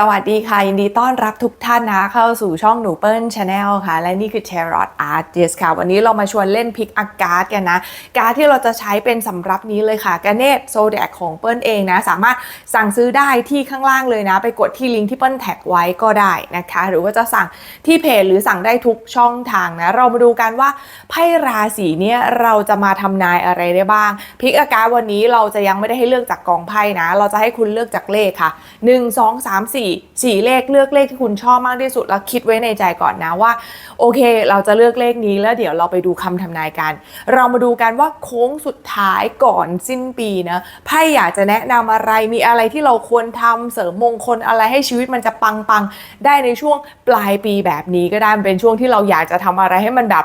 สวัสดีค่ะ ยินดีต้อนรับทุกท่านนะเข้าสู่ช่องหนูเปิ้ลชาแนลค่ะ และนี่คือ Tarot Artist ค่ะ วันนี้เรามาชวนเล่นพิกอากาศกันนะ การดที่เราจะใช้เป็นสำรับนี้เลยค่ะกาเนตโซเดกของเปิ้ลเองนะ สามารถสั่งซื้อได้ที่ข้างล่างเลยนะ ไปกดที่ลิงก์ที่เปิ้ลแท็กไว้ก็ได้นะคะ หรือว่าจะสั่งที่เพจหรือสั่งได้ทุกช่องทางนะ เรามาดูกันว่าไพ่ราศีเนี้ยเราจะมาทำนายอะไรได้บ้างพิกอากาศวันนี้เราจะยังไม่ได้ให้เลือกจากกองไพ่นะ เราจะให้คุณเลือกจากเลขค่ะ 1 2 3 4 4 เลขเลือกเลขที่คุณชอบมากที่สุดแล้วคิดไว้ในใจก่อนนะว่า โอเค เราจะเลือกเลขนี้แล้วเดี๋ยวเราไปดูคำทำนายกัน เรามาดูกันว่าโค้งสุดท้ายก่อนสิ้นปีนะไพ่อยากจะแนะนำอะไรมีอะไรที่เราควรทำเสริมมงคลอะไรให้ชีวิตมันจะปังๆได้ในช่วงปลายปีแบบนี้ก็ได้เป็นช่วงที่เราอยากจะทำอะไรให้มันแบบ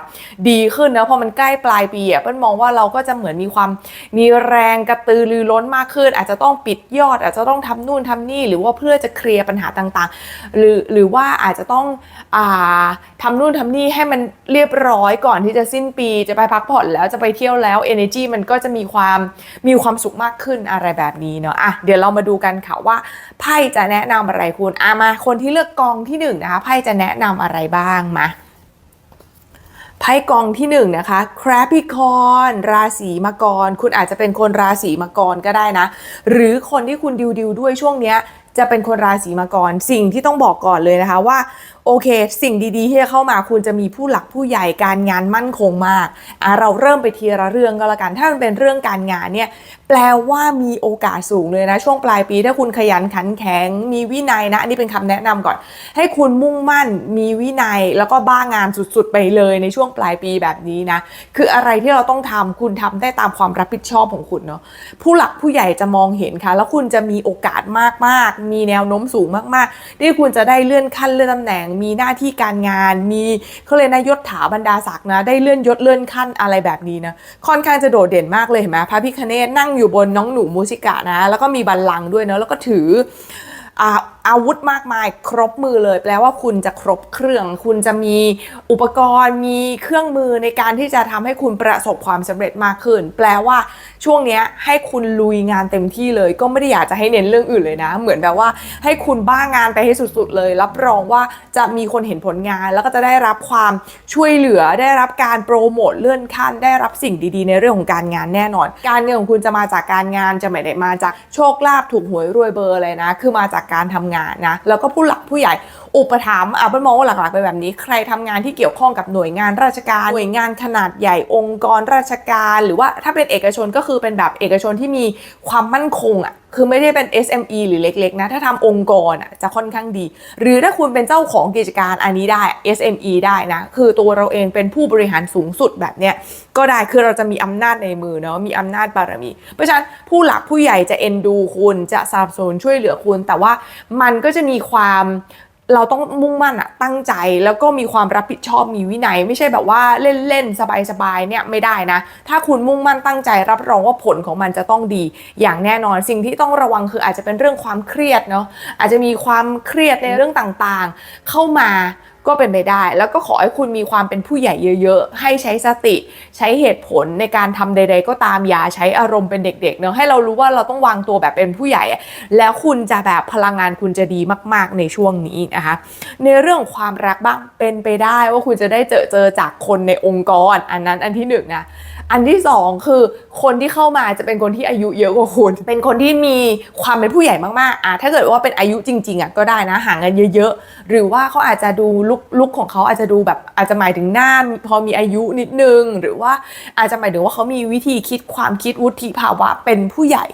ดีขึ้นนะพอมันใกล้ปลายปีอะเปิ้ลมองว่าเราก็จะเหมือนมีความมีแรงกระตือรือร้นมากขึ้น อาจจะต้องปิดยอด อาจจะต้องทำนู่นทำนี่หรือว่าเพื่อจะเคลียร์ปัญหาต่างๆ หรือหรือว่าอาจจะต้องอ่าทำนู่นทำนี่ให้มันเรียบร้อยก่อนที่จะสิ้นปี จะไปพักผ่อนแล้วจะไปเที่ยวแล้ว energy มันก็จะมีความมีความสุขมากขึ้นอะไรแบบนี้เนาะอะเดี๋ยวเรามาดูกันค่ะว่าไพ่จะแนะนำอะไรคุณอะมาคนที่เลือกกองที่หนึ่งนะคะไพ่จะแนะนำอะไรบ้างมาไพ่กองที่หนึ่งนะคะคราพิคอนราศีมังกร คุณอาจจะเป็นคนราศีมังกรก็ได้นะ หรือคนที่คุณดิวดิวด้วยช่วงเนี้ย จะเป็นคนราศีมังกรสิ่งที่ต้องบอกก่อนเลยนะคะว่าโอเค สิ่งดีๆที่จะเข้ามาคุณจะมีผู้หลักผู้ใหญ่การงานมั่นคงมากอะเราเริ่มไปทีละเรื่องก็แล้วกัน ถ้ามันเป็นเรื่องการงานเนี่ยแปลว่ามีโอกาสสูงเลยนะ ช่วงปลายปี ถ้าคุณขยันขันแข็ง มีวินัยนะอันนี้เป็นคำแนะนำก่อน ให้คุณมุ่งมั่นมีวินัยแล้วก็บ้างานสุดๆ ไปเลยในช่วงปลายปีแบบนี้นะคืออะไรที่เราต้องทำคุณทำได้ตามความรับผิดชอบของคุณเนาะผู้หลักผู้ใหญ่จะมองเห็นค่ะ แล้วคุณจะมีโอกาสมากๆมีแนวโน้มสูงมากๆ ที่คุณจะได้เลื่อนขั้นเลื่อนตำแหน่ง มีหน้าที่การงาน มีเขาเลยนะยศถาบรรดาศักดิ์นะ ได้เลื่อนยศเลื่อนขั้นอะไรแบบนี้นะ ค่อนข้างจะโดดเด่นมากเลยเห็นไหมพระพิคเนตนั่งอยู่บนน้องหนูมูสิกะนะ แล้วก็มีบัลลังก์ด้วยเนาะ แล้วก็ถืออ่าอาวุธมากมายครบมือเลย แปลว่าคุณจะครบเครื่อง คุณจะมีอุปกรณ์ มีเครื่องมือในการที่จะทำให้คุณประสบความสำเร็จมากขึ้น แปลว่าช่วงนี้ให้คุณลุยงานเต็มที่เลย ก็ไม่ได้อยากจะให้เน้นเรื่องอื่นเลยนะ เหมือนแบบว่าให้คุณบ้างานไปให้สุดๆเลย รับรองว่าจะมีคนเห็นผลงาน แล้วก็จะได้รับความช่วยเหลือ ได้รับการโปรโมทเลื่อนขั้น ได้รับสิ่งดีๆ ในเรื่องของการงานแน่นอน การเงินของคุณจะมาจากการงานจะไม่ได้มาจากโชคลาภถูกหวยรวยเบอร์อะไรนะ คือมาจากการทำงานนะแล้วก็ผู้หลักผู้ใหญ่ อุปถัมภ์อะเป็นมองว่าหลักๆเป็นแบบนี้ ใครทำงานที่เกี่ยวข้องกับหน่วยงานราชการ หน่วยงานขนาดใหญ่องค์กรราชการ หรือว่าถ้าเป็นเอกชนก็คือเป็นแบบเอกชนที่มีความมั่นคงอะ คือไม่ได้เป็น SME หรือเล็กๆนะ ถ้าทำองค์กรอะจะค่อนข้างดี หรือถ้าคุณเป็นเจ้าของกิจการอันนี้ได้ SME ได้นะ คือตัวเราเองเป็นผู้บริหารสูงสุดแบบเนี้ยก็ได้คือเราจะมีอำนาจในมือเนาะมีอำนาจบารมี เพราะฉะนั้นผู้หลักผู้ใหญ่จะเอ็นดูคุณจะสนับสนุนช่วยเหลือคุณ แต่ว่ามันก็จะมีความ เราต้องมุ่งมั่นอะตั้งใจแล้วก็มีความรับผิดชอบมีวินัย ไม่ใช่แบบว่าเล่นๆ สบายๆเนี่ยไม่ได้นะ ถ้าคุณมุ่งมั่นตั้งใจรับรองว่าผลของมันจะต้องดี อย่างแน่นอนสิ่งที่ต้องระวังคืออาจจะเป็นเรื่องความเครียดเนาะอาจจะมีความเครียดในเรื่องต่างๆ เข้ามา ก็เป็นไปได้ แล้วก็ขอให้คุณมีความเป็นผู้ใหญ่เยอะ ๆ ให้ใช้สติใช้เหตุผลในการทำใด ๆ ก็ตามอย่าใช้อารมณ์เป็นเด็กๆเนาะให้เรารู้ว่าเราต้องวางตัวแบบเป็นผู้ใหญ่ แล้วคุณจะแบบพลังงานคุณจะดีมาก ๆ ในช่วงนี้นะคะในเรื่องความรักบ้างเป็นไปได้ว่าคุณจะได้เจอเจอจากคนในองค์กร อันนั้นอันที่หนึ่งนะอันที่สองคือคนที่เข้ามาจะเป็นคนที่อายุเยอะกว่าคุณ เป็นคนที่มีความเป็นผู้ใหญ่มากๆอะถ้าเกิดว่าเป็นอายุจริงๆอะก็ได้นะห่างกันเยอะๆ หรือว่าเขาอาจจะดูลุกลุกของเขาอาจจะดูแบบอาจจะหมายถึงหน้าพอมีอายุนิดนึง หรือว่าอาจจะหมายถึงว่าเขามีวิธีคิดความคิดวุฒิภาวะเป็นผู้ใหญ่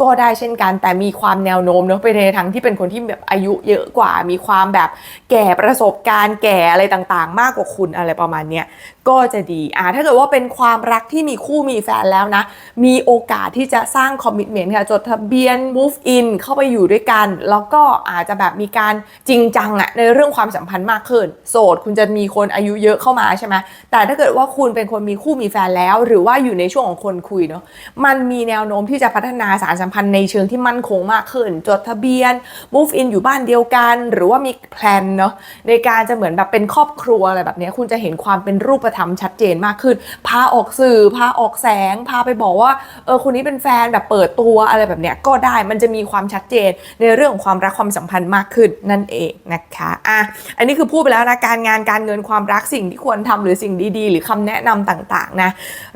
ก็ได้เช่นกัน แต่มีความแนวโน้มเนาะไปในทางที่เป็นคนที่แบบอายุเยอะกว่า มีความแบบแก่ประสบการณ์แก่อะไรต่างๆ มากกว่าคุณอะไรประมาณเนี้ยก็จะดีอ่าถ้าเกิดว่าเป็นความรักที่มีคู่มีแฟนแล้วนะ มีโอกาสที่จะสร้างคอมมิชเมนต์ค่ะจดทะเบียน move in เข้าไปอยู่ด้วยกัน แล้วก็อาจจะแบบมีการจริงจังอะในเรื่องความสัมพันธ์มากขึ้น โสดคุณจะมีคนอายุเยอะเข้ามาใช่ไหมแต่ถ้าเกิดว่าคุณเป็นคนมีคู่มีแฟนแล้ว หรือว่าอยู่ในช่วงของคนคุยเนาะมันมีแนวโน้มที่จะพัฒนาสารสัมพันธ์ในเชิงที่มั่นคงมากขึ้น จดทะเบียน move in อยู่บ้านเดียวกัน หรือว่ามีแพลนเนาะในการจะเหมือนแบบเป็นครอบครัวอะไรแบบนี้คุณจะเห็นความเป็นรูปธรรมชัดเจนมากขึ้น พาออกสื่อ พาออกแสง พาไปบอกว่าเออคนนี้เป็นแฟนแบบเปิดตัวอะไรแบบเนี้ยก็ได้มันจะมีความชัดเจนในเรื่องของความรักความสัมพันธ์มากขึ้นนั่นเองนะคะอะอันนี้คือพูดไปแล้วนะการงานการเงินความรักสิ่งที่ควรทำหรือสิ่งดีๆ หรือคำแนะนำต่างๆนะ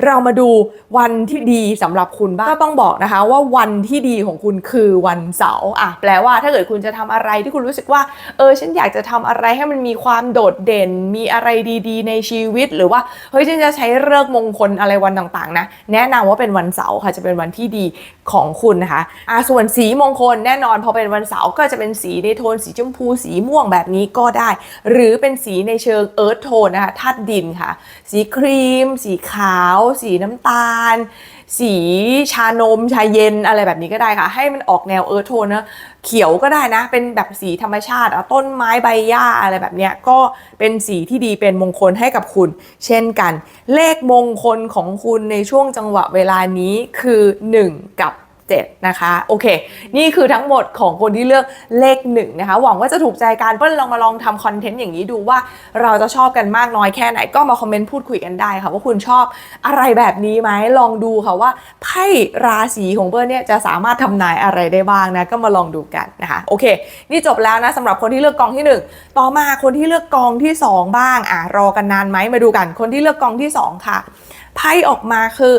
เรามาดูวันที่ดีสำหรับคุณบ้างก็ต้องบอกนะคะว่าวันที่ดีของคุณคือวันเสาร์อะแปลว่าถ้าเกิดคุณจะทำอะไรที่คุณรู้สึกว่า เออฉันอยากจะทำอะไรให้มันมีความโดดเด่น มีอะไรดีๆ ในชีวิต หรือว่าเฮ้ยฉันจะใช้เลิกมงคลอะไรวันต่างๆนะแนะนำว่าเป็นวันเสาร์ค่ะจะเป็นวันที่ดีของคุณนะคะอะส่วนสีมงคลแน่นอนพอเป็นวันเสาร์ก็จะเป็นสีในโทนสีชมพูสีม่วงแบบนี้ก็ได้ หรือเป็นสีในเชิงเอิร์ธโทนนะคะธาตุดินค่ะ สีครีม สีขาว สีน้ำตาล สีชานมชาเย็นอะไรแบบนี้ก็ได้ค่ะ ให้มันออกแนวเอิร์ธโทนนะเขียวก็ได้นะ เป็นแบบสีธรรมชาติต้นไม้ใบหญ้าอะไรแบบเนี้ยก็เป็นสีที่ดีเป็นมงคลให้กับคุณ เช่นกัน เลขมงคลของคุณในช่วงจังหวะเวลานี้คือ 1 กับ 7 นะคะ โอเค นี่คือทั้งหมดของคนที่เลือกเลขหนึ่งนะคะ หวังว่าจะถูกใจการเปิ้ลลองมาลองทำคอนเทนต์อย่างนี้ดูว่าเราจะชอบกันมากน้อยแค่ไหน ก็มาคอมเมนต์พูดคุยกันได้ค่ะ ว่าคุณชอบอะไรแบบนี้ไหมลองดูค่ะว่าไพ่ราศีของเปิ้ลเนี่ยจะสามารถทำนายอะไรได้บ้างนะ ก็มาลองดูกันนะคะ โอเค นี่จบแล้วนะสำหรับคนที่เลือกกองที่หนึ่งต่อมาคนที่เลือกกองที่สองบ้างอะรอกันนานไหมมาดูกัน คนที่เลือกกองที่สองค่ะ ไพ่ออกมาคือ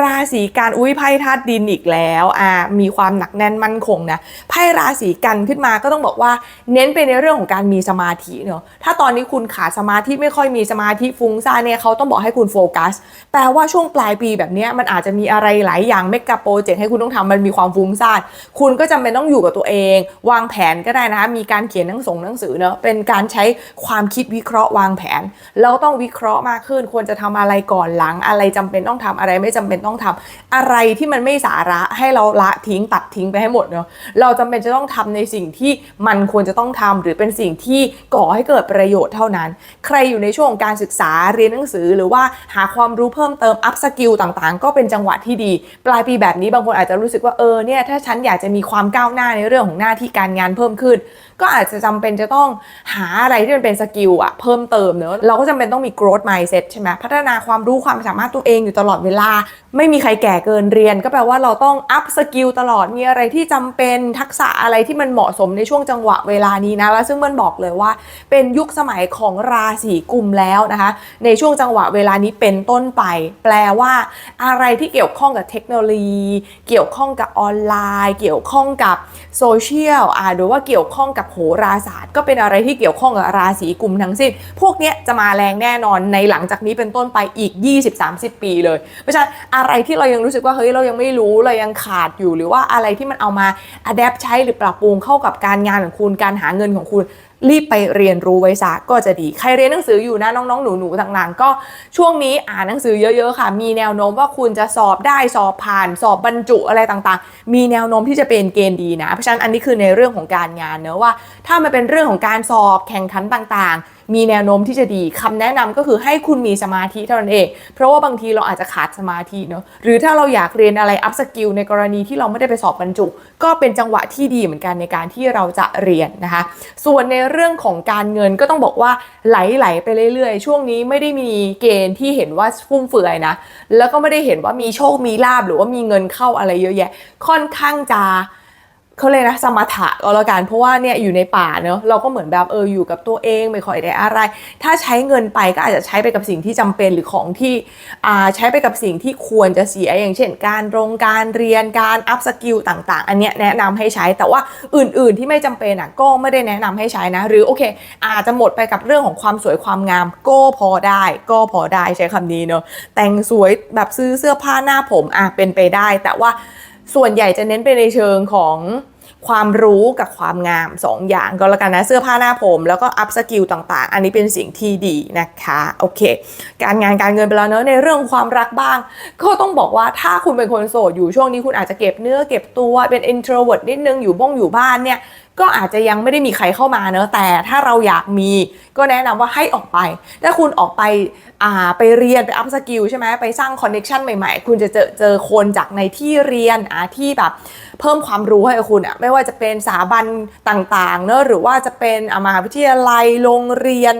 ราศีกันอุ้ยไพ่ธาตุดินอีกแล้วอ่ามีความหนักแน่นมั่นคงนะไพ่ราศีกันขึ้นมาก็ต้องบอกว่า เน้นไปในเรื่องของการมีสมาธิเนาะถ้าตอนนี้คุณขาดสมาธิไม่ค่อยมีสมาธิฟุ้งซ่านเนี่ยเขาต้องบอกให้คุณโฟกัสแปลว่าช่วงปลายปีแบบนี้มันอาจจะมีอะไรหลายอย่างเมกะโปรเจกต์ให้คุณต้องทำมันมีความฟุ้งซ่านคุณก็จำเป็นต้องอยู่กับตัวเอง วางแผนก็ได้นะคะมีการเขียนหนังสงหนังสือเนาะเป็นการใช้ความคิดวิเคราะห์วางแผน แล้วต้องวิเคราะห์มากขึ้นควรจะทำอะไรก่อนหลังอะไรจำเป็นต้องทำอะไรไม่จำเป็นต้องทำอะไรที่มันไม่สาระให้เราละทิ้งตัดทิ้งไปให้หมดเนาะเราจำเป็นจะต้องทำในสิ่งที่มันควรจะต้องทำหรือเป็นสิ่งที่ก่อให้เกิดประโยชน์เท่านั้น ใครอยู่ในช่วงของการศึกษาเรียนหนังสือ หรือว่าหาความรู้เพิ่มเติมอัพสกิลต่างๆ ก็เป็นจังหวะที่ดี ปลายปีแบบนี้บางคนอาจจะรู้สึกว่าเออเนี่ยถ้าฉันอยากจะมีความก้าวหน้าในเรื่องของหน้าที่การงานเพิ่มขึ้นก็อาจจะจำเป็นจะต้องหาอะไรที่มันเป็นสกิลอะเพิ่มเติมเนอะเราก็จำเป็นต้องมี growth mindset ใช่ไหมพัฒนาความรู้ความสามารถตัวเองอยู่ตลอดเวลา ไม่มีใครแก่เกินเรียน ก็แปลว่าเราต้องอัพสกิลตลอดมีอะไรที่จำเป็นทักษะอะไรที่มันเหมาะสมในช่วงจังหวะเวลานี้นะแล้วซึ่งมันบอกเลยว่า เป็นยุคสมัยของราศีกุมแล้วนะคะ ในช่วงจังหวะเวลานี้เป็นต้นไป แปลว่า อะไรที่เกี่ยวข้องกับเทคโนโลยี เกี่ยวข้องกับออนไลน์ เกี่ยวข้องกับโซเชียลอ่าหรือว่าเกี่ยวข้องกับโหราศาสตร์ ก็เป็นอะไรที่เกี่ยวข้องกับราศีกุมทั้งสิ้น พวกเนี้ยจะมาแรงแน่นอนในหลังจากนี้เป็นต้นไปอีก 20-30 ปีเลย เพราะฉะนั้นอะไรที่เรายังรู้สึกว่าเฮ้ยเรายังไม่รู้เรายังขาดอยู่หรือว่าอะไรที่มันเอามาอัดแอปใช้หรือปรับปรุงเข้ากับการงานของคุณการหาเงินของคุณ รีบไปเรียนรู้ไว้ซะก็จะดี ใครเรียนหนังสืออยู่นะน้องๆ หนูๆต่างๆ ก็ช่วงนี้อ่านหนังสือเยอะๆค่ะ มีแนวโน้มว่าคุณจะสอบได้สอบผ่าน สอบบรรจุอะไรต่างๆ มีแนวโน้มที่จะเป็นเกณฑ์ดีนะ เพราะฉะนั้นอันนี้คือในเรื่องของการงานเนอะว่า ถ้ามันเป็นเรื่องของการสอบแข่งขันต่างๆ มีแนวโน้มที่จะดีคำแนะนำก็คือให้คุณมีสมาธิเท่านั้นเอง เพราะว่าบางทีเราอาจจะขาดสมาธิเนอะหรือถ้าเราอยากเรียนอะไรอัพสกิลในกรณีที่เราไม่ได้ไปสอบบรรจุ ก็เป็นจังหวะที่ดีเหมือนกันในการที่เราจะเรียนนะคะ ส่วนในเรื่องของการเงินก็ต้องบอกว่าไหลๆไปเรื่อยๆ ช่วงนี้ไม่ได้มีเกณฑ์ที่เห็นว่าฟุ่มเฟือยนะแล้วก็ไม่ได้เห็นว่ามีโชคมีลาบหรือว่ามีเงินเข้าอะไรเยอะแยะ ค่อนข้างจะ เขาเลยนะสมถะก็แล้วกันเพราะว่าเนี่ยอยู่ในป่าเนอะเราก็เหมือนแบบเอออยู่กับตัวเองไม่ค่อยได้อะไร ถ้าใช้เงินไปก็อาจจะใช้ไปกับสิ่งที่จำเป็นหรือของที่อ่าใช้ไปกับสิ่งที่ควรจะเสียอย่างเช่น การโรงการเรียนการอัพสกิลต่างๆ อันเนี้ยแนะนำให้ใช้แต่ว่าอื่นๆที่ไม่จำเป็นอะก็ไม่ได้แนะนำให้ใช้นะ หรือโอเค อาจจะหมดไปกับเรื่องของความสวยความงามก็พอได้ ก็พอได้ใช้คำนี้เนอะแต่งสวยแบบซื้อเสื้อผ้าหน้าผมอะเป็นไปได้ แต่ว่า ส่วนใหญ่จะเน้นไปในเชิงของความรู้กับความงาม2ออย่างก็แล้วกันนะ เสื้อผ้าหน้าผม แล้วก็อัพสกิลต่างๆ อันนี้เป็นสิ่งที่ดีนะคะโอเค การงานการเงินไปแล้วเนอะในเรื่องความรักบ้าง ก็ต้องบอกว่าถ้าคุณเป็นคนโสดอยู่ช่วงนี้คุณอาจจะเก็บเนื้อเก็บตัวเป็น introvert นิดนึงอยู่บ้องอยู่บ้านเนี่ย ก็อาจจะยังไม่ได้มีใครเข้ามาเนอะแต่ถ้าเราอยากมีก็แนะนำว่าให้ออกไป ถ้าคุณออกไปอ่าไปเรียนไปอัพสกิลใช่ไหมไปสร้างคอนเน็ชันใหม่ๆ คุณจะเจอเจอคนจากในที่เรียนอ่าที่แบบเพิ่มความรู้ให้คุณอะไม่ว่าจะเป็นสถาบันต่างๆเนอะหรือว่าจะเป็นอ่ามหาวิทยาลัยโรงเรียน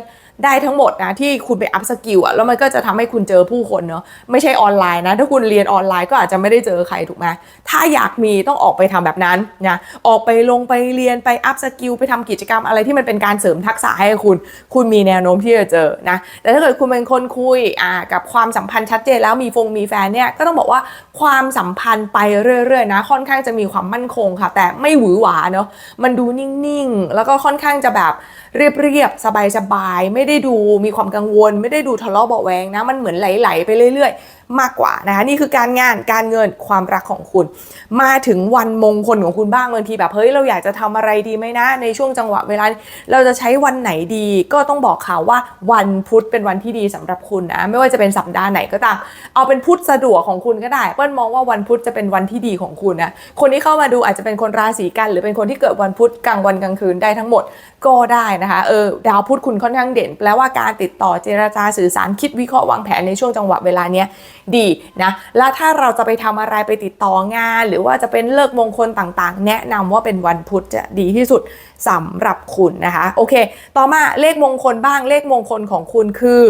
ได้ทั้งหมดนะที่คุณไปอัพสกิลอะแล้วมันก็จะทำให้คุณเจอผู้คนเนาะไม่ใช่ออนไลน์นะ ถ้าคุณเรียนออนไลน์ก็อาจจะไม่ได้เจอใครถูกไหมถ้าอยากมีต้องออกไปทำแบบนั้นนะออกไปลงไปเรียนไปอัพสกิลไปทำกิจกรรมอะไรที่มันเป็นการเสริมทักษะให้คุณ คุณมีแนวโน้มที่จะเจอนะแต่ถ้าเกิดคุณเป็นคนคุยอ่ากับความสัมพันธ์ชัดเจนแล้วมีฟงมีแฟนเนี่ยก็ต้องบอกว่าความสัมพันธ์ไปเรื่อยๆนะ ค่อนข้างจะมีความมั่นคงค่ะ แต่ไม่หวือหวาเนาะมันดูนิ่งๆ แล้วก็ค่อนข้างจะแบบเรียบๆสบายๆไม่ไม่ได้ดูมีความกังวล ไม่ได้ดูทะเลาะเบาแวงนะ มันเหมือนไหลๆไปเรื่อยๆมากกว่านะคะนี่คือการงานการเงินความรักของคุณ มาถึงวันมงคลของคุณบ้างบางทีแบบเฮ้ยเราอยากจะทำอะไรดีไหมนะ ในช่วงจังหวะเวลา เราจะใช้วันไหนดีก็ต้องบอกข่าวว่าวันพุธเป็นวันที่ดีสำหรับคุณนะไม่ว่าจะเป็นสัปดาห์ไหนก็ตามเอาเป็นพุธสะดวกของคุณก็ได้เปิ้ลมองว่าวันพุธจะเป็นวันที่ดีของคุณนะคนที่เข้ามาดูอาจจะเป็นคนราศีกัน หรือเป็นคนที่เกิดวันพุธกลางวันกลางคืนได้ทั้งหมดก็ได้นะคะเออดาวพุธคุณค่อนข้างเด่น แปลว่าการติดต่อเจรจาสื่อสารคิดวิเคราะห์วางแผนในช่วงจังหวะเวลาเนี้ยดีนะแล้วถ้าเราจะไปทำอะไรไปติดต่องาน หรือว่าจะเป็นเลิกมงคลต่างๆ แนะนำว่าเป็นวันพุธจะดีที่สุดสำหรับคุณนะคะโอเค ต่อมาเลขมงคลบ้างเลขมงคลของคุณคือ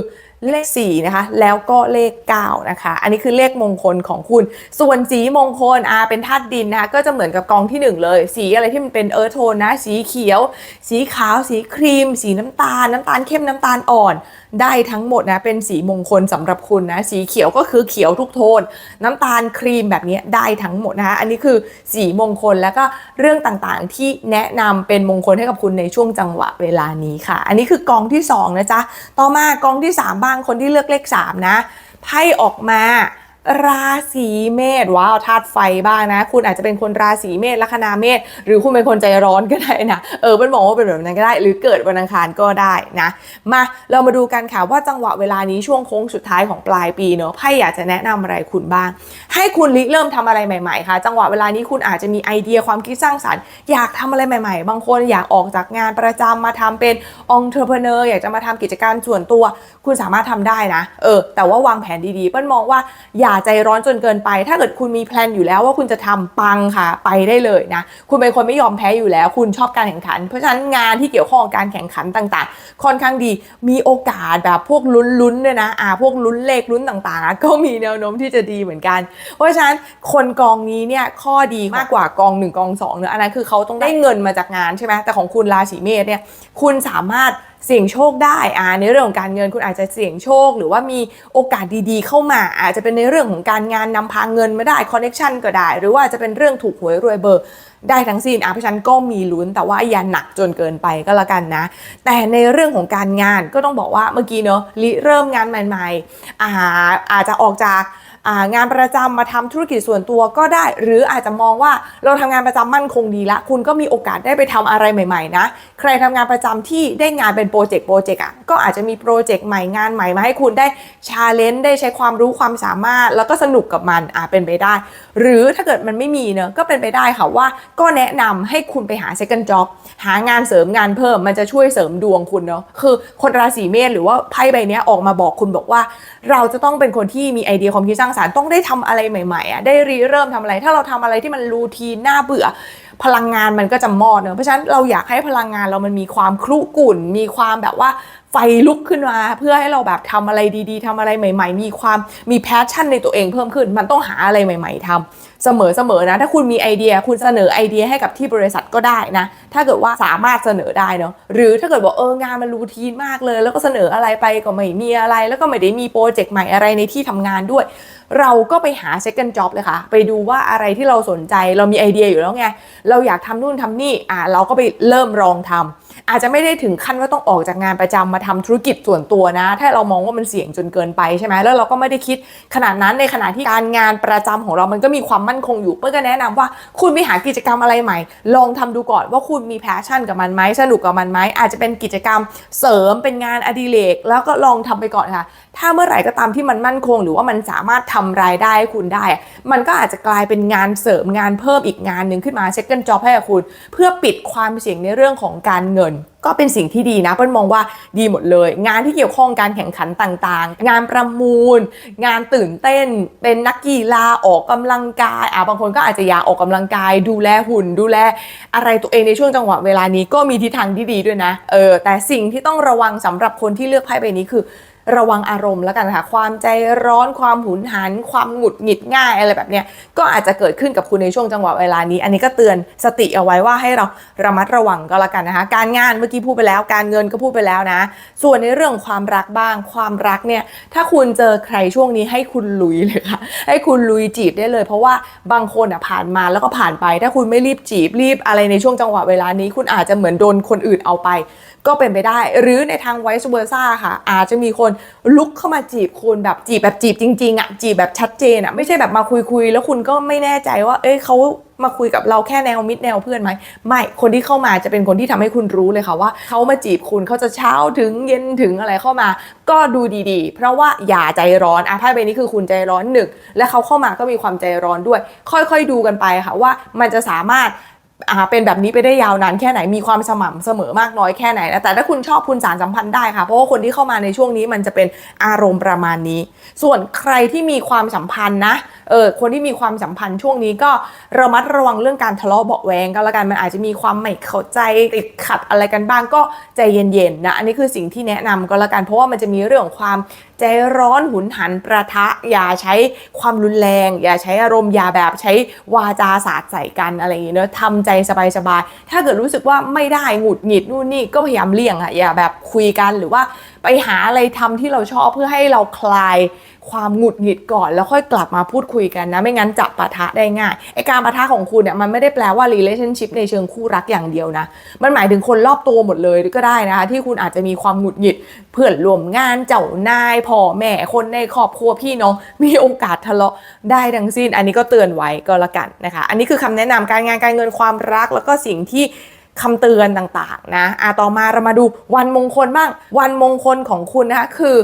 เลข4นะคะแล้วก็เลข9นะคะอันนี้คือเลขมงคลของคุณ ส่วนสีมงคลอาเป็นธาตุดินนะคะก็จะเหมือนกับกองที่ 1 เลย สีอะไรที่มันเป็นเอิร์ธโทนนะสีเขียว สีขาว สีครีม สีน้ำตาลน้ำตาลเข้มน้ำตาลอ่อน ได้ทั้งหมดนะเป็นสีมงคลสำหรับคุณนะสีเขียวก็คือเขียวทุกโทน น้ำตาลครีมแบบนี้ได้ทั้งหมดนะคะอันนี้คือสีมงคลแล้วก็เรื่องต่างๆที่แนะนำเป็นมงคลให้กับคุณในช่วงจังหวะเวลานี้ค่ะ อันนี้คือกองที่สองนะจ๊ะต่อมากองที่สามบ้างคนที่เลือกเลขสามนะไพ่ออกมา ราศีเมษว้าวธาตุไฟบ้างนะ คุณอาจจะเป็นคนราศีเมษลัคนาเมษหรือคุณเป็นคนใจร้อนก็ได้นะเออเป็นมองว่าเป็นแบบนั้นก็ได้ หรือเกิดวันอังคารก็ได้นะมาเรามาดูกันค่ะว่าจังหวะเวลานี้ช่วงโค้งสุดท้ายของปลายปีเนอะไพ่อยากจะแนะนำอะไรคุณบ้าง ให้คุณริเริ่มทำอะไรใหม่ๆค่ะ จังหวะเวลานี้คุณอาจจะมีไอเดียความคิดสร้างสรรค์ อยากทำอะไรใหม่ ๆ บางคนอยากออกจากงานประจำมาทำเป็นองค์เทอร์เพเนอร์อยากจะมาทำกิจการส่วนตัว คุณสามารถทำได้นะเออแต่ว่าวางแผนดีๆเปิ้ลมองว่าอย่าใจร้อนจนเกินไป ถ้าเกิดคุณมีแพลนอยู่แล้วว่าคุณจะทำปังค่ะไปได้เลยนะ คุณเป็นคนไม่ยอมแพ้อยู่แล้ว คุณชอบการแข่งขัน เพราะฉะนั้นงานที่เกี่ยวข้องกับการแข่งขันต่างๆ ค่อนข้างดี มีโอกาสแบบพวกลุ้นๆด้วยนะอ่าพวกลุ้นเลขลุ้นต่างๆ ก็มีแนวโน้มที่จะดีเหมือนกัน เพราะฉะนั้นคนกองนี้เนี่ยข้อดีมากกว่ากองหนึ่งกองสองเนอะอันนั้นคือเขาต้องได้เงินมาจากงานใช่ไหมแต่ของคุณราศีเมษเนี่ยคุณสามารถ เสี่ยงโชคได้อ่าในเรื่องของการเงินคุณอาจจะเสี่ยงโชค หรือว่ามีโอกาสดีๆ เข้ามา อาจจะเป็นในเรื่องของการงานนำพาเงินมาได้คอนเน็ชันก็ได้ หรือว่าจะเป็นเรื่องถูกหวยรวยเบอร์ได้ทั้งสิ้นอะเพราะฉันก็มีลุ้นแต่ว่าอย่าหนักจนเกินไปก็แล้วกันนะ แต่ในเรื่องของการงานก็ต้องบอกว่าเมื่อกี้เนอะริเริ่มงานใหม่ๆอาอาจจะออกจากางานประจำมาทำธุรกิจส่วนตัวก็ได้ หรืออาจจะมองว่าเราทำงานประจำมั่นคงดีละ คุณก็มีโอกาสได้ไปทำอะไรใหม่ ๆ นะ รทำงานประจำที่ได้งานเป็นโปรเจกต์โปรเจกต์อะก็อาจจะมีโปรเจกต์ใหม่งานใหม่มาให้คุณได้ชาเลนจ์ได้ใช้ความรู้ความสามารถ แล้วก็สนุกกับมันอะเป็นไปได้ หรือถ้าเกิดมันไม่มีเนอะก็เป็นไปได้ค่ะว่า ก็แนะนำให้คุณไปหา second job หางานเสริมงานเพิ่ม มันจะช่วยเสริมดวงคุณเนาะคือคนราศีเมษหรือว่าไพ่ใบนี้ออกมาบอกคุณบอกว่า เราจะต้องเป็นคนที่มีไอเดียความคิดสร้างสรรค์ต้องได้ทำอะไรใหม่ๆอะได้ริเริ่มทำอะไร ถ้าเราทำอะไรที่มันรูทีนน่าเบื่อพลังงานมันก็จะมอดเนอะเพราะฉะนั้นเราอยากให้พลังงานเรามันมีความครุกรุ่น มีความแบบว่าไฟลุกขึ้นมา เพื่อให้เราแบบทำอะไรดี ๆทำอะไรใหม่ ๆ มีความมีแพชชั่นในตัวเองเพิ่มขึ้น มันต้องหาอะไรใหม่ ๆทำ เสมอๆนะ ถ้าคุณมีไอเดียคุณเสนอไอเดียให้กับที่บริษัทก็ได้นะ ถ้าเกิดว่าสามารถเสนอได้เนาะหรือถ้าเกิดบอกเอองานมันรูทีนมากเลย แล้วก็เสนออะไรไปก็ไม่มีอะไร แล้วก็ไม่ได้มีโปรเจกต์ใหม่อะไรในที่ทำงานด้วย เราก็ไปหา second job เลยค่ะ ไปดูว่าอะไรที่เราสนใจเรามีไอเดียอยู่แล้วไงเราอยากทำนู่นทำนี่อะเราก็ไปเริ่มลองทำ อาจจะไม่ได้ถึงขั้นว่าต้องออกจากงานประจำมาทำธุรกิจส่วนตัวนะ ถ้าเรามองว่ามันเสี่ยงจนเกินไปใช่ไหมแล้วเราก็ไม่ได้คิดขนาดนั้นในขณะที่การงานประจำของเรามันก็มีความมั่นคงอยู่เปิ้ลก็แนะนำว่าคุณไปหากิจกรรมอะไรใหม่ ลองทำดูก่อนว่าคุณมีแพชชั่นกับมันไหมสนุกกับมันไหมอาจจะเป็นกิจกรรมเสริมเป็นงานอดิเรกแล้วก็ลองทำไปก่อนค่ะ ถ้าเมื่อไหร่ก็ตามที่มันมั่นคง หรือว่ามันสามารถทำรายได้ให้คุณได้ มันก็อาจจะกลายเป็นงานเสริมงานเพิ่มอีกงานหนึ่งขึ้นมา second job ให้กับคุณ เพื่อปิดความเสี่ยงในเรื่องของการเงินก็เป็นสิ่งที่ดีนะเปิ้ลมองว่าดีหมดเลย งานที่เกี่ยวข้องการแข่งขันต่างๆ งานประมูล งานตื่นเต้น เป็นนักกีฬาออกกำลังกายอะบางคนก็อาจจะอยากออกกำลังกาย ดูแลหุ่น ดูแลอะไรตัวเองในช่วงจังหวะเวลานี้ก็มีทิศทางที่ดีด้วยนะเออแต่สิ่งที่ต้องระวังสำหรับคนที่เลือกไพ่ใบนี้คือ ระวังอารมณ์แล้วกันค่ะ ความใจร้อนความหุนหัน ความหงุดหงิดง่ายอะไรแบบเนี้ยก็อาจจะเกิดขึ้นกับคุณในช่วงจังหวะเวลานี้ อันนี้ก็เตือนสติเอาไว้ว่าให้เราระมัดระวังก็แล้วกันนะคะ การงานเมื่อกี้พูดไปแล้ว การเงินก็พูดไปแล้วนะ ส่วนในเรื่องความรักบ้าง ความรักเนี่ยถ้าคุณเจอใครช่วงนี้ให้คุณลุยเลยค่ะ ให้คุณลุยจีบได้เลย เพราะว่าบางคนอะผ่านมาแล้วก็ผ่านไป ถ้าคุณไม่รีบจีบรีบอะไรในช่วงจังหวะเวลานี้ คุณอาจจะเหมือนโดนคนอื่นเอาไป ก็เป็นไปได้ หรือในทางไวซ์เวอร์ซ่าค่ะ อาจจะมีคนลุกเข้ามาจีบคุณแบบจีบแบบจีบจริงๆอะจีบแบบชัดเจนอะไม่ใช่แบบมาคุยๆแล้วคุณก็ไม่แน่ใจว่า เอ้ยเขามาคุยกับเราแค่แนวมิดแนวเพื่อนไหมไม่คนที่เข้ามาจะเป็นคนที่ทำให้คุณรู้เลยค่ะว่าเขามาจีบคุณเขาจะเช้าถึงเย็นถึงอะไรเข้ามา ก็ดูดีๆ เพราะว่าอย่าใจร้อนอะไพ่ใบนี้คือคุณใจร้อนหนึ่งและเขาเข้ามาก็มีความใจร้อนด้วย ค่อยๆดูกันไปค่ะว่ามันจะสามารถ เป็นแบบนี้ไปได้ยาวนานแค่ไหนมีความสม่ำเสมอมากน้อยแค่ไหนนะแต่ถ้าคุณชอบคุณสารสัมพันธ์ได้ค่ะเพราะว่าคนที่เข้ามาในช่วงนี้มันจะเป็นอารมณ์ประมาณนี้ ส่วนใครที่มีความสัมพันธ์นะ เออคนที่มีความสัมพันธ์ช่วงนี้ก็ระมัดระวังเรื่องการทะเลาะเบาแวงก็แล้วกันมันอาจจะมีความไม่เข้าใจติดขัดอะไรกันบ้างก็ใจเย็นๆนะอันนี้คือสิ่งที่แนะนำก็แล้วกันเพราะว่ามันจะมีเรื่องของความใจร้อนหุนหันประทะ อย่าใช้ความรุนแรง อย่าใช้อารมณ์อย่าแบบใช้วาจาสาดใส่กันอะไรอย่างเงี้ยเนอะทำใจสบายๆถ้าเกิดรู้สึกว่าไม่ได้หงุดหงิดนู่นนี่ก็พยายามเลี่ยงอะอย่าแบบคุยกันหรือว่าไปหาอะไรทำที่เราชอบเพื่อให้เราคลาย ความหงุดหงิดก่อน แล้วค่อยกลับมาพูดคุยกันนะ ไม่งั้นจะปะทะได้ง่ายไอการปะทะของคุณเนี่ยมันไม่ได้แปลว่า relationship ในเชิงคู่รักอย่างเดียวนะ มันหมายถึงคนรอบตัวหมดเลยก็ได้นะคะที่คุณอาจจะมีความหงุดหงิด เพื่อนร่วมงานเจ้านายพ่อแม่คนในครอบครัวพี่น้องมีโอกาสทะเลาะได้ทั้งสิ้น อันนี้ก็เตือนไว้ก็แล้วกันนะคะ อันนี้คือคำแนะนำการงานการเงินความรักแล้วก็สิ่งที่คำเตือนต่างๆนะอะต่อมาเรามาดูวันมงคลบ้าง วันมงคลของคุณนะคะคือ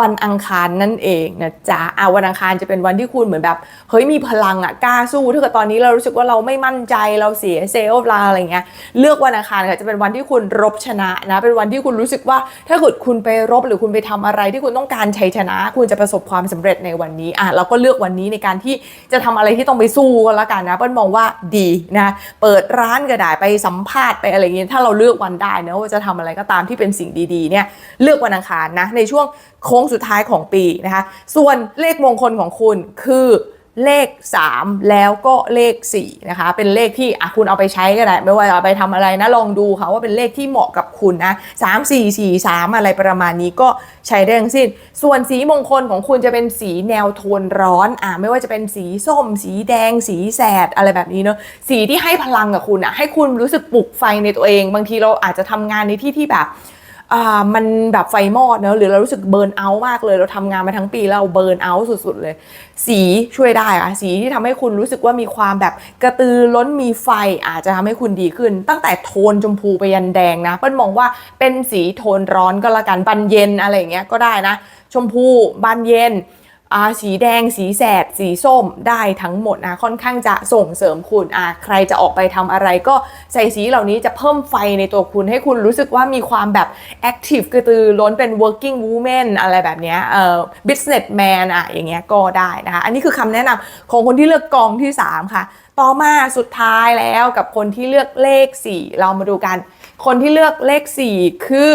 วันอังคารนั่นเองนะจ๊ะอะวันอังคารจะเป็นวันที่คุณเหมือนแบบเฮ้ยมีพลังอะกล้าสู้ถ้าเกิดตอนนี้เรารู้สึกว่าเราไม่มั่นใจเราเสียเซลล์เราอะไรเงี้ยเลือกวันอังคารค่ะจะเป็นวันที่คุณรบชนะนะเป็นวันที่คุณรู้สึกว่า ถ้าเกิดคุณไปรบหรือคุณไปทำอะไรที่คุณต้องการชัยชนะ คุณจะประสบความสำเร็จในวันนี้อะเราก็เลือกวันนี้ในการที่จะทำอะไรที่ต้องไปสู้กันละกันนะเปิ้ลมองว่าดีนะเปิดร้านก็ได้ไปสัมภาษณ์ไปอะไรเงี้ยถ้าเราเลือกวันได้นะว่าจะทำอะไรก็ตามที่เป็นสิ่งดีๆเนี่ยเลือกวันอังคารนะในช่วง โค้งสุดท้ายของปีนะคะ ส่วนเลขมงคลของคุณคือเลข 3 แล้วก็เลข4นะคะ เป็นเลขที่อะคุณเอาไปใช้ก็ได้ไม่ว่าจะเอาไปทำอะไรนะลองดูค่ะว่าเป็นเลขที่เหมาะกับคุณนะ3 4 4 3อะไรประมาณนี้ก็ใช้ได้ทั้งสิ้น ส่วนสีมงคลของคุณจะเป็นสีแนวโทนร้อนอะไม่ว่าจะเป็นสีส้ม สีแดง สีแสดอะไรแบบนี้เนอะสีที่ให้พลังกับคุณอะให้คุณรู้สึกปลุกไฟในตัวเอง บางทีเราอาจจะทำงานในที่ที่แบบ มันแบบไฟมอดเนอะหรือเรารู้สึกเบิร์นเอาท์มากเลย เราทำงานมาทั้งปีแล้วเราเบิร์นเอาท์สุดๆเลย สีช่วยได้อะสีที่ทำให้คุณรู้สึกว่ามีความแบบกระตือร้นมีไฟอาจจะทำให้คุณดีขึ้น ตั้งแต่โทนชมพูไปยันแดงนะเปิ้ลมองว่าเป็นสีโทนร้อนก็แล้วกันบันเย็นอะไรอย่างเงี้ยก็ได้นะ ชมพูบานเย็น สีแดง สีแสด สีส้มได้ทั้งหมดนะค่อนข้างจะส่งเสริมคุณอ่าใครจะออกไปทำอะไรก็ใส่สีเหล่านี้จะเพิ่มไฟในตัวคุณให้คุณรู้สึกว่ามีความแบบ active กระตือร้นเป็น working woman อะไรแบบเนี้ยเอ่อ businessman อะอย่างเงี้ยก็ได้นะคะ อันนี้คือคำแนะนำของคนที่เลือกกองที่ 3 ค่ะ ต่อมาสุดท้ายแล้วกับคนที่เลือกเลข 4 เรามาดูกัน คนที่เลือกเลข 4 คือ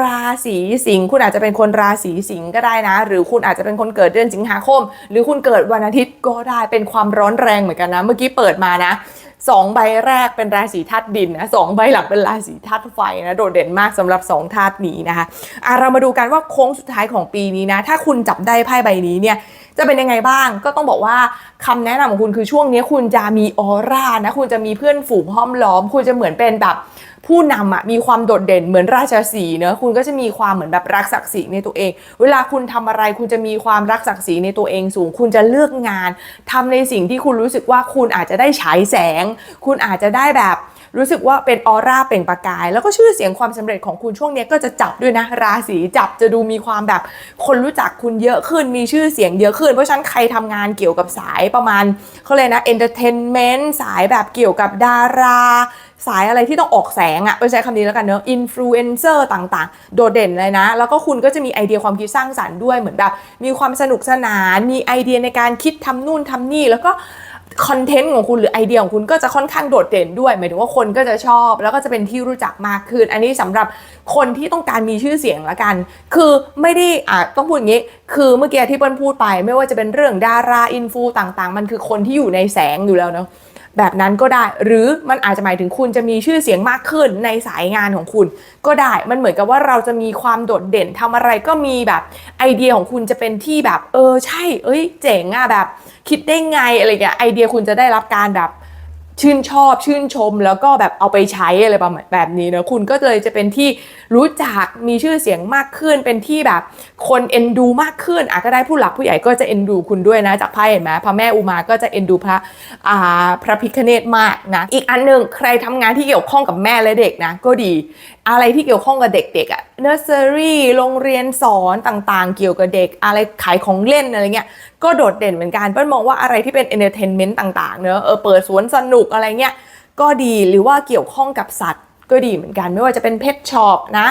ราศีสิงห์คุณอาจจะเป็นคนราศีสิงห์ก็ได้นะ หรือคุณอาจจะเป็นคนเกิดเดือนสิงหาคม หรือคุณเกิดวันอาทิตย์ก็ได้เป็นความร้อนแรงเหมือนกันนะ เมื่อกี้เปิดมานะสองใบแรกเป็นราศีธาตุดินนะสองใบหลังเป็นราศีธาตุไฟนะโดดเด่นมากสำหรับสองธาตุนี้นะคะอะเรามาดูกันว่าโค้งสุดท้ายของปีนี้นะ ถ้าคุณจับได้ไพ่ใบนี้เนี่ยจะเป็นยังไงบ้าง ก็ต้องบอกว่าคำแนะนำของคุณคือช่วงนี้คุณจะมีออร่านะคุณจะมีเพื่อนฝูงห้อมล้อม คุณจะเหมือนเป็นแบบ ผู้นำอะมีความโดดเด่นเหมือนราชสีเนอะคุณก็จะมีความเหมือนแบบรักศักดิ์ศรีในตัวเอง เวลาคุณทำอะไรคุณจะมีความรักศักดิ์ศรีในตัวเองสูง คุณจะเลือกงานทำในสิ่งที่คุณรู้สึกว่าคุณอาจจะได้ฉายแสง คุณอาจจะได้แบบรู้สึกว่าเป็นออร่าเปล่งประกาย แล้วก็ชื่อเสียงความสำเร็จของคุณช่วงนี้ก็จะจับด้วยนะ ราศีจับจะดูมีความแบบ คนรู้จักคุณเยอะขึ้นมีชื่อเสียงเยอะขึ้น เพราะฉะนั้นใครทำงานเกี่ยวกับสายประมาณเขาเลยนะเอนเตอร์เทนเมนต์สายแบบเกี่ยวกับดารา สายอะไรที่ต้องออกแสงอะไปใช้คำนี้แล้วกันเนอะอินฟลูเอนเซอร์ต่างๆ โดดเด่นเลยนะ แล้วก็คุณก็จะมีไอเดียความคิดสร้างสรรค์ด้วยเหมือนแบบมีความสนุกสนาน มีไอเดียในการคิดทำนู่นทำนี่แล้วก็คอนเทนต์ของคุณหรือไอเดียของคุณก็จะค่อนข้างโดดเด่นด้วย หมายถึงว่าคนก็จะชอบ แล้วก็จะเป็นที่รู้จักมากขึ้น อันนี้สำหรับคนที่ต้องการมีชื่อเสียงละกัน คือไม่ได้อะต้องพูดอย่างนี้ คือเมื่อกี้ที่เปิ้ลพูดไป ไม่ว่าจะเป็นเรื่องดาราอินฟูต่างๆ มันคือคนที่อยู่ในแสงอยู่แล้วเนาะ แบบนั้นก็ได้ หรือมันอาจจะหมายถึงคุณจะมีชื่อเสียงมากขึ้นในสายงานของคุณ ก็ได้มันเหมือนกับว่าเราจะมีความโดดเด่นทำอะไรก็มีแบบไอเดียของคุณจะเป็นที่แบบ เออใช่ เอ้ย เจ๋งอะแบบ คิดได้ไงอะไรเงี้ยไอเดียคุณจะได้รับการแบบ ชื่นชอบชื่นชมแล้วก็แบบเอาไปใช้อะไรประมาณแบบนี้เนอะคุณก็เลยจะเป็นที่รู้จักมีชื่อเสียงมากขึ้น เป็นที่แบบคนเอ็นดูมากขึ้นอะก็ได้ผู้หลักผู้ใหญ่ก็จะเอ็นดูคุณด้วยนะ จากไพ่เห็นไหมพระแม่อุมาก็จะเอ็นดูพระอ่าพระพิคเนตมากนะ อีกอันหนึ่งใครทำงานที่เกี่ยวข้องกับแม่และเด็กนะ ก็ดีอะไรที่เกี่ยวข้องกับเด็กๆอะเนอร์เซอรี่โรงเรียนสอนต่างๆ เกี่ยวกับเด็ก อะไรขายของเล่นอะไรเงี้ยก็โดดเด่นเหมือนกันเปิ้ลมองว่าอะไรที่เป็นเอนเตอร์เทนเมนต์ต่างๆเนอะเออเปิดสวนสนุกอะไรเงี้ยก็ดีหรือว่าเกี่ยวข้องกับสัตว์ก็ดีเหมือนกันไม่ว่าจะเป็นเพชช็อปนะ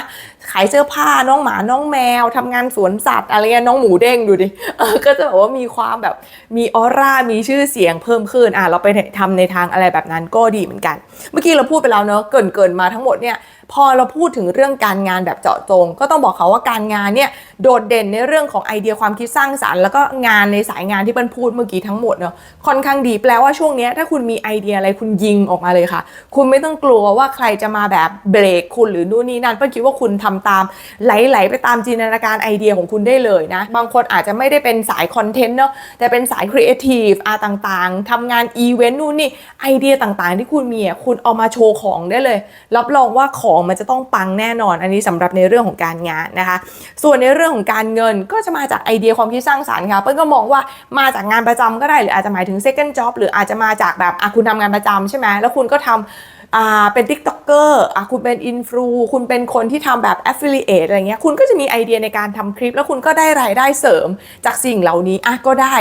ขายเสื้อผ้าน้องหมาน้องแมวทำงานสวนสัตว์อะไรเงี้ยน้องหมูเด้งดูดิเออก็จะแบบว่ามีความแบบมีออร่ามีชื่อเสียงเพิ่มขึ้นอะเราไปทำในทางอะไรแบบนั้นก็ดีเหมือนกัน เมื่อกี้เราพูดไปแล้วเนอะเกินเกินมาทั้งหมดเนี่ยพอเราพูดถึงเรื่องการงานแบบเจาะจง ก็ต้องบอกเขาว่าการงานเนี่ยโดดเด่นในเรื่องของไอเดียความคิดสร้างสรรค์แล้วก็งานในสายงานที่เปิ้ลพูดเมื่อกี้ทั้งหมดเนาะค่อนข้างดีแปลว่าช่วงนี้ถ้าคุณมีไอเดียอะไรคุณยิงออกมาเลยค่ะ คุณไม่ต้องกลัวว่าใครจะมาแบบเบรกคุณหรือนู่นนี่นั่นเปิ้ลคิดว่าคุณทำตามไหลๆไปตามจินตนาการไอเดียของคุณได้เลยนะ บางคนอาจจะไม่ได้เป็นสายคอนเทนต์เนาะแต่เป็นสายครีเอทีฟอาต่างๆทำงานอีเวนต์นู่นนี่ไอเดียต่างๆ ที่คุณมีอะคุณเอามาโชว์ของได้เลย รับรองว่าของมันจะต้องปังแน่นอน อันนี้สำหรับในเรื่องของการงานนะคะ ส่วนในเรื่องของการเงินก็จะมาจากไอเดียความคิดสร้างสรรค์ค่ะเปิ้ลก็มองว่ามาจากงานประจำก็ได้หรืออาจจะหมายถึง second job หรืออาจจะมาจากแบบคุณทำงานประจำใช่ไหมแล้วคุณก็ทำ อ่าเป็นดิกต็อกเกอร์อะคุณเป็นอินฟลูคุณเป็นคนที่ทำแบบแอฟฟิลิเอตอะไรเงี้ยคุณก็จะมีไอเดียในการทำคลิป แล้วคุณก็ได้รายได้เสริมจากสิ่งเหล่านี้อะก็ได้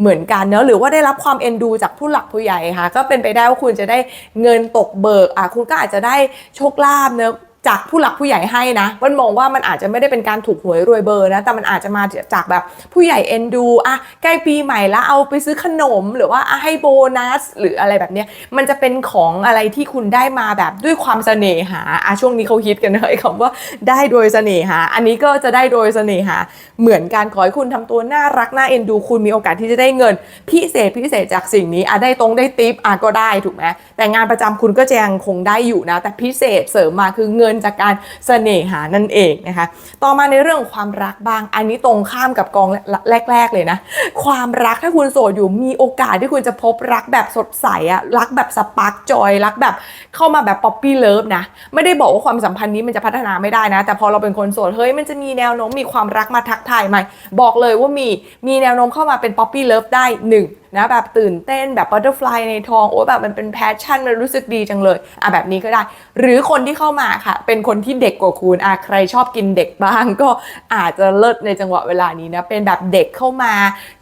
เหมือนกันเนอะหรือว่าได้รับความเอ็นดูจากผู้หลักผู้ใหญ่ค่ะ ก็เป็นไปได้ว่าคุณจะได้เงินตกเบิกอะคุณก็อาจจะได้โชคลาภเนอะ จากผู้หลักผู้ใหญ่ให้นะมันมองว่ามันอาจจะไม่ได้เป็นการถูกหวยรวยเบอร์นะ แต่มันอาจจะมาจากแบบผู้ใหญ่เอ็นดูอะใกล้ปีใหม่แล้วเอาไปซื้อขนมหรือว่าให้โบนัส หรืออะไรแบบเนี้ยมันจะเป็นของอะไรที่คุณได้มาแบบด้วยความเสน่หาอะช่วงนี้เขาฮิตกันเลยคำว่าได้โดยเสน่หา อันนี้ก็จะได้โดยเสน่หา เหมือนการขอให้คุณทำตัวน่ารักน่าเอ็นดู คุณมีโอกาสที่จะได้เงิน พิเศษพิเศษจากสิ่งนี้อะได้ตรงได้ติปอะก็ได้ถูกไหมแต่งานประจำคุณก็จะยังคงได้อยู่นะ แต่พิเศษเสริมมาคือเงินจากการเสน่หานั่นเองนะคะ ต่อมาในเรื่องของความรักบ้าง อันนี้ตรงข้ามกับกองแรก ๆ เลยนะ ความรักถ้าคุณโสดอยู่มีโอกาสที่คุณจะพบรักแบบสดใสอะรักแบบสปาร์กจอยรักแบบเข้ามาแบบป๊อปปี้เลิฟนะ ไม่ได้บอกว่าความสัมพันธ์นี้มันจะพัฒนาไม่ได้นะ แต่พอเราเป็นคนโสดเฮ้ยมันจะมีแนวโน้มมีความรักมาทักทายไหมบอกเลยว่ามีมีแนวโน้มเข้ามาเป็นป๊อปปี้เลิฟได้หนึ่ง นะแบบตื่นเต้นแบบบัตเตอร์ฟลายในท้องโอ้แบบมันเป็นแพชชั่นมันรู้สึกดีจังเลยอะแบบนี้ก็ได้ หรือคนที่เข้ามาค่ะ เป็นคนที่เด็กกว่าคุณอะใครชอบกินเด็กบ้างก็อาจจะเลิศในจังหวะเวลานี้นะเป็นแบบเด็กเข้ามา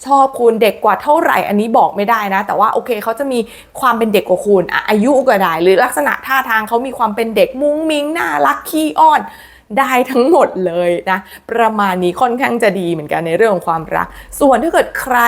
ชอบคุณเด็กกว่าเท่าไหร่ อันนี้บอกไม่ได้นะ แต่ว่าโอเคเขาจะมีความเป็นเด็กกว่าคุณอะอายุก็ได้หรือลักษณะท่าทางเขามีความเป็นเด็กมุ้งมิ้งน่ารักขี้อ้อนได้ทั้งหมดเลยนะ ประมาณนี้ค่อนข้างจะดีเหมือนกันในเรื่องของความรัก ส่วนถ้าเกิดใคร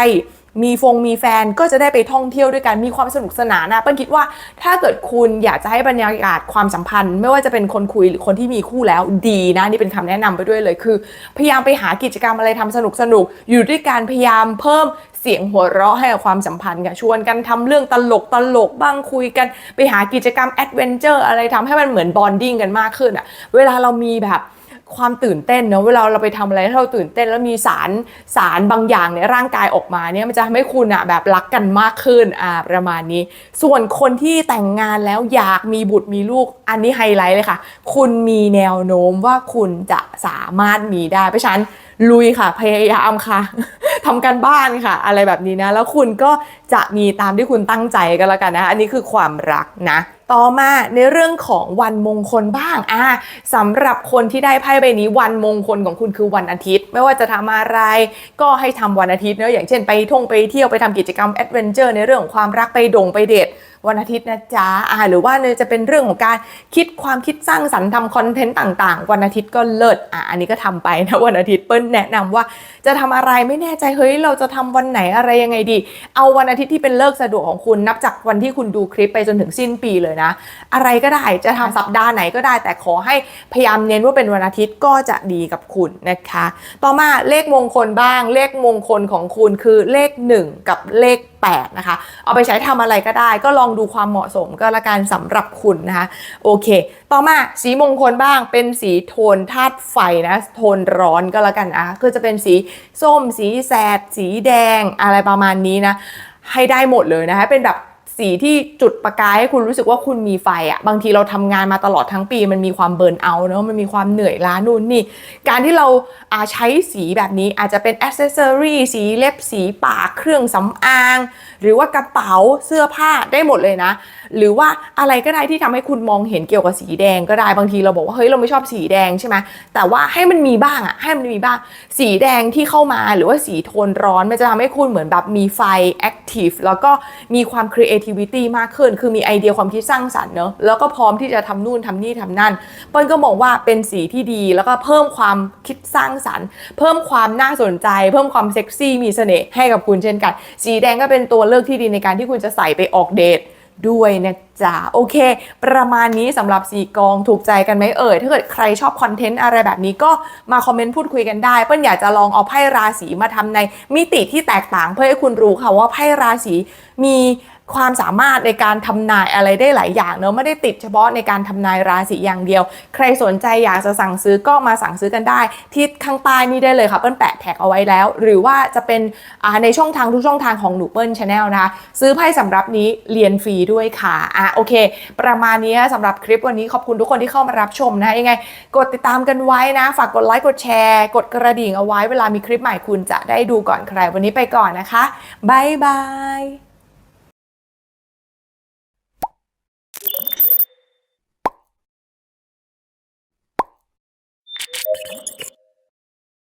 มีฟงมีแฟนก็จะได้ไปท่องเที่ยวด้วยกันมีความสนุกสนานนะเปิ้ลคิดว่าถ้าเกิดคุณอยากจะให้บรรยากาศความสัมพันธ์ ไม่ว่าจะเป็นคนคุยหรือคนที่มีคู่แล้วดีนะนี่เป็นคำแนะนำไปด้วยเลยคือ พยายามไปหากิจกรรมอะไรทำสนุกสนุกๆอยู่ด้วยการพยายามเพิ่มเสียงหัวเราะให้กับความสัมพันธ์ค่ะชวนกันทำเรื่องตลกตลกบ้างคุยกันไปหากิจกรรมแอดเวนเจอร์อะไรทำให้มันเหมือนบอนดิ้งกันมากขึ้นอะเวลาเรามีแบบ ความตื่นเต้นเนาะเวลาเราไปทำอะไรถ้าเราตื่นเต้นแล้วมีสารสารบางอย่างในร่างกายออกมาเนี่ยมันจะทำให้คุณอะแบบรักกันมากขึ้นอ่าประมาณนี้ ส่วนคนที่แต่งงานแล้วอยากมีบุตรมีลูกอันนี้ไฮไลท์เลยค่ะ คุณมีแนวโน้มว่าคุณจะสามารถมีได้เพราะฉะนั้น ลุยค่ะ พยายามค่ะทำการบ้านค่ะ อะไรแบบนี้นะ แล้วคุณก็จะมีตามที่คุณตั้งใจกันแล้วกันนะอันนี้คือความรักนะ ต่อมาในเรื่องของวันมงคลบ้างอ่าสำหรับคนที่ได้ไพ่ใบนี้วันมงคลของคุณคือวันอาทิตย์ ไม่ว่าจะทำอะไร ก็ให้ทำวันอาทิตย์เนอะอย่างเช่นไปท่องไปเที่ยวไปทำกิจกรรมแอดเวนเจอร์ในเรื่องของความรักไปดงไปเดทวันอาทิตย์นะจ๊ะอ่าหรือว่าเนี่ยจะเป็นเรื่องของการคิดความคิดสร้างสรรค์ทำคอนเทนต์ต่าง ๆ วันอาทิตย์ก็เลิศอะอันนี้ก็ทำไปนะวันอาทิตย์เปิ้ลแนะนำว่าจะทำอะไรไม่แน่ใจเฮ้ยเราจะทำวันไหนอะไรยังไงดี เอาวันอาทิตย์ที่เป็นเลิกษ์สะดวกของคุณนับจากวันที่คุณดูคลิปไปจนถึงสิ้นปีเลยนะ อะไรก็ได้จะทำสัปดาห์ไหนก็ได้ แต่ขอให้พยายามเน้นว่าเป็นวันอาทิตย์ก็จะดีกับคุณนะคะ ต่อมาเลขมงคลบ้าง เลขมงคลของคุณคือเลข 1 กับเลข8 นะคะ เอาไปใช้ทำอะไรก็ได้ ก็ลองดูความเหมาะสมก็แล้วกันสำหรับคุณนะคะ โอเค ต่อมาสีมงคลบ้างเป็นสีโทนธาตุไฟนะ โทนร้อนก็แล้วกันนะคือจะเป็นสีส้ม สีแสด สีแดงอะไรประมาณนี้นะให้ได้หมดเลยนะคะเป็นแบบ สีที่จุดประกายให้คุณรู้สึกว่าคุณมีไฟอะ่ะบางทีเราทำงานมาตลอดทั้งปี มันมีความเบิร์นเอาเนอะมันมีความเหนื่อยล้านู่นนี่ การที่เราอาใช้สีแบบนี้อาจจะเป็นอ c เซสซอรี่สีเล็บสีปากเครื่องสำอาง หรือว่ากระเป๋าเสื้อผ้าได้หมดเลยนะ หรือว่าอะไรก็ได้ที่ทำให้คุณมองเห็นเกี่ยวกับสีแดงก็ได้บางทีเราบอกว่าเฮ้ยเราไม่ชอบสีแดงใช่ไหมแต่ว่าให้มันมีบ้างอะให้มันมีบ้าง สีแดงที่เข้ามาหรือว่าสีโทนร้อนมันจะทำให้คุณเหมือนแบบมีไฟแอคทีฟแล้วก็มีความ creativity มากขึ้น คือมีไอเดียความคิดสร้างสรรค์เนอะแล้วก็พร้อมที่จะทำนู่นทำนี่ทำนั่นเปิ้ลก็มองว่าเป็นสีที่ดีแล้วก็เพิ่มความคิดสร้างสรรค์ เพิ่มความน่าสนใจ เพิ่มความเซ็กซี่มีเสน่ห์ให้กับคุณเช่นกัน สีแดงก็เป็นตัวเลือกที่ดีในการที่คุณจะใส่ไปออกเดท ด้วยนะจ๊ะโอเค ประมาณนี้สำหรับสีกองถูกใจกันไหมเอ่ยถ้าเกิดใครชอบคอนเทนต์อะไรแบบนี้ก็มาคอมเมนต์พูดคุยกันได้ เปิ้ลอยากจะลองเอาไพ่ราศีมาทำในมิติที่แตกต่างเพื่อให้คุณรู้ค่ะว่าไพ่ราศีมี ความสามารถในการทำนายอะไรได้หลายอย่างเนอะไม่ได้ติดเฉพาะในการทำนายราศีอย่างเดียว ใครสนใจอยากจะสั่งซื้อก็มาสั่งซื้อกันได้ ที่ข้างใต้นี่ได้เลยค่ะเปิ้ลแปะแท็กเอาไว้แล้ว หรือว่าจะเป็นในช่องทางทุกช่องทางของหนูเปิ้ลชาแนลนะคะซื้อไพ่สำหรับนี้เรียนฟรีด้วยค่ะอะโอเค ประมาณนี้สำหรับคลิปวันนี้ขอบคุณทุกคนที่เข้ามารับชมนะยังไง กดติดตามกันไว้นะ ฝากกดไลค์กดแชร์ กดกระดิ่งเอาไว้เวลามีคลิปใหม่คุณจะได้ดูก่อนใครวันนี้ไปก่อนนะคะบายบาย